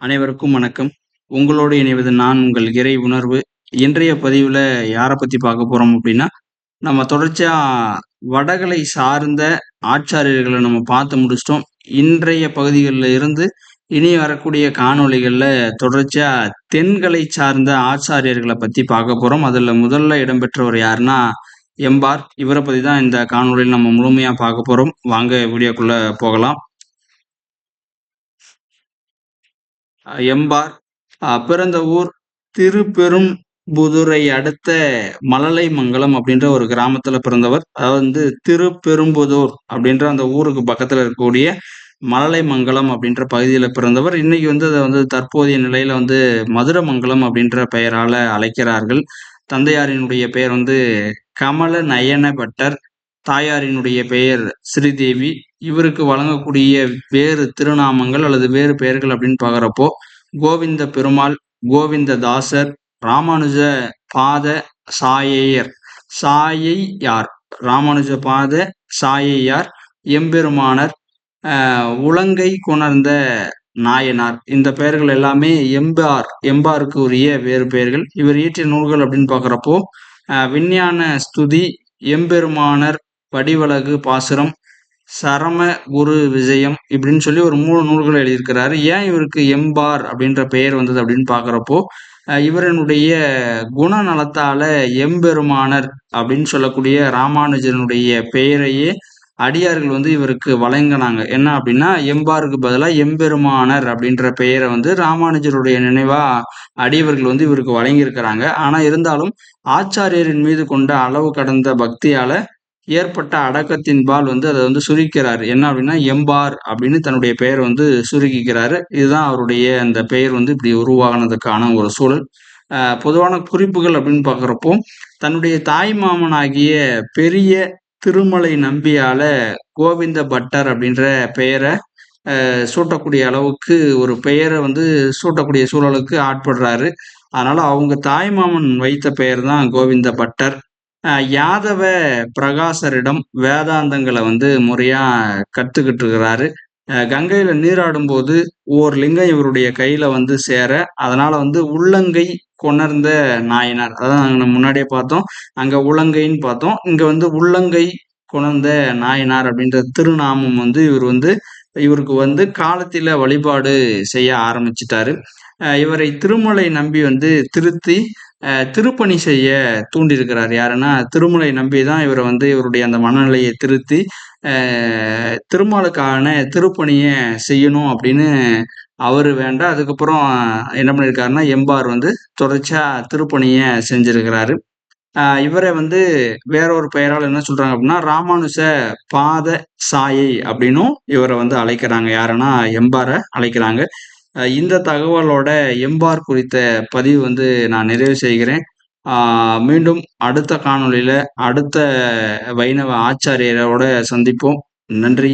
அனைவருக்கும் வணக்கம். உங்களோடு இணைவது நான் உங்கள் இறை உணர்வு. இன்றைய பதிவில் யாரை பற்றி பார்க்க போகிறோம் அப்படின்னா நம்ம தொடர்ச்சியாக வடகலை சார்ந்த ஆச்சாரியர்களை நம்ம பார்த்து முடிச்சிட்டோம் இன்றைய பகுதிகளில் இருந்து இனி வரக்கூடிய காணொலிகளில் தொடர்ச்சியாக தென்கலை சார்ந்த ஆச்சாரியர்களை பற்றி பார்க்க போகிறோம் அதில் முதல்ல இடம்பெற்றவர் யாருன்னா, எம்பார். இவரை பற்றி தான் இந்த காணொலியில் நம்ம முழுமையாக பார்க்க போகிறோம் வாங்க வீடியோக்குள்ளே போகலாம். எம்பார் பிறந்த ஊர் திருப்பெரும்புதுரை அடுத்த மழலைமங்கலம் அப்படின்ற ஒரு கிராமத்துல பிறந்தவர். அதாவது வந்து திருப்பெரும்புதூர் அப்படின்ற அந்த ஊருக்கு பக்கத்துல இருக்கக்கூடிய மழலைமங்கலம் அப்படின்ற பகுதியில பிறந்தவர். இன்னைக்கு வந்து அதை வந்து தற்போதைய நிலையில வந்து மதுரமங்கலம் அப்படின்ற பெயரால அழைக்கிறார்கள். தந்தையாரினுடைய பெயர் வந்து கமல நயன பட்டர். தாயாரினுடைய பெயர் ஸ்ரீதேவி. இவருக்கு வழங்கக்கூடிய வேறு திருநாமங்கள் அல்லது வேறு பெயர்கள் அப்படின்னு பார்க்குறப்போ, கோவிந்த பெருமாள், கோவிந்ததாசர், ராமானுஜ பாத சாயையர், சாயையார், ராமானுஜ பாத சாயையார், எம்பெருமானர், உலங்கை கொணர்ந்த நாயனார். இந்த பெயர்கள் எல்லாமே எம்பார் எம்பாருக்கு உரிய வேறு பெயர்கள். இவர் இயற்றிய நூல்கள் அப்படின்னு பார்க்குறப்போ, விஞ்ஞான ஸ்துதி, எம்பெருமானர் வடிவழகு பாசுரம், சரம குரு விஜயம் இப்படின்னு சொல்லி ஒரு மூணு நூல்கள் எழுதியிருக்கிறாரு. ஏன் இவருக்கு எம்பார் அப்படின்ற பெயர் வந்தது அப்படின்னு பார்க்குறப்போ, இவரனுடைய குணநலத்தால எம்பெருமானர் அப்படின்னு சொல்லக்கூடிய ராமானுஜனுடைய பெயரையே அடியார்கள் வந்து இவருக்கு வழங்கினாங்க என்ன அப்படின்னா, எம்பாருக்கு பதிலாக எம்பெருமானர் அப்படின்ற பெயரை வந்து ராமானுஜருடைய நினைவா அடியவர்கள் வந்து இவருக்கு வழங்கியிருக்கிறாங்க. ஆனால் இருந்தாலும் ஆச்சாரியரின் மீது கொண்ட அளவு கடந்த பக்தியால ஏற்பட்ட அடக்கத்தின்பால் வந்து அதை வந்து சுருக்கிறார் என்ன அப்படின்னா, எம்பார் அப்படின்னு தன்னுடைய பெயர் வந்து சுருக்கிக்கிறாரு. இதுதான் அவருடைய அந்த பெயர் வந்து இப்படி உருவாகினதுக்கான ஒரு சூழல். பொதுவான குறிப்புகள் அப்படின்னு பார்க்குறப்போ, தன்னுடைய தாய் மாமனாகிய பெரிய திருமலை நம்பியால கோவிந்த பட்டர் அப்படின்ற பெயரை சூட்டக்கூடிய அளவுக்கு ஒரு பெயரை வந்து சூட்டக்கூடிய சூழலுக்கு ஆட்படுறாரு. அதனால அவங்க தாய்மாமன் வைத்த பெயர் தான் கோவிந்த பட்டர். யாதவ பிரகாசரிடம் வேதாந்தங்களை வந்து முறையா கத்துக்கிட்டு இருக்கிறாரு. கங்கையில் நீராடும்போது ஓர் லிங்கம் இவருடைய கையில வந்து சேர, அதனால வந்து உள்ளங்கை கொணர்ந்த நாயனார். அதான் நாங்கள் முன்னாடியே பார்த்தோம். அங்க உலங்கைன்னு பார்த்தோம். இங்க வந்து உள்ளங்கை கொணர்ந்த நாயனார் அப்படின்ற திருநாமம் வந்து இவர் வந்து இவருக்கு வந்து காலத்தில வழிபாடு செய்ய ஆரம்பிச்சிட்டாரு இவரை திருமலை நம்பி வந்து திருத்தி, திருப்பணி செய்ய தூண்டியிருக்கிறார். யாருன்னா, திருமலை நம்பி தான் இவரை வந்து இவருடைய அந்த மனநிலையை திருத்தி, திருமாலுக்கான திருப்பணியை செய்யணும் அப்படின்னு அவர் வேண்டாம் அதுக்கப்புறம் என்ன பண்ணியிருக்காருன்னா, எம்பார் வந்து தொடர்ச்சியா திருப்பணியை செஞ்சிருக்கிறாரு. இவரை வந்து வேற ஒரு பெயரால் என்ன சொல்றாங்க அப்படின்னா, ராமானுஜ பாத சாயை அப்படின்னும் இவரை வந்து அழைக்கிறாங்க. யாருன்னா, எம்பாரை அழைக்கிறாங்க. இந்த தகவலோட எம்பார் குறித்த பதிவு வந்து நான் நிறைவு செய்கிறேன். மீண்டும் அடுத்த காணொளியில, அடுத்த வைணவ ஆச்சாரியரோட சந்திப்போம். நன்றி.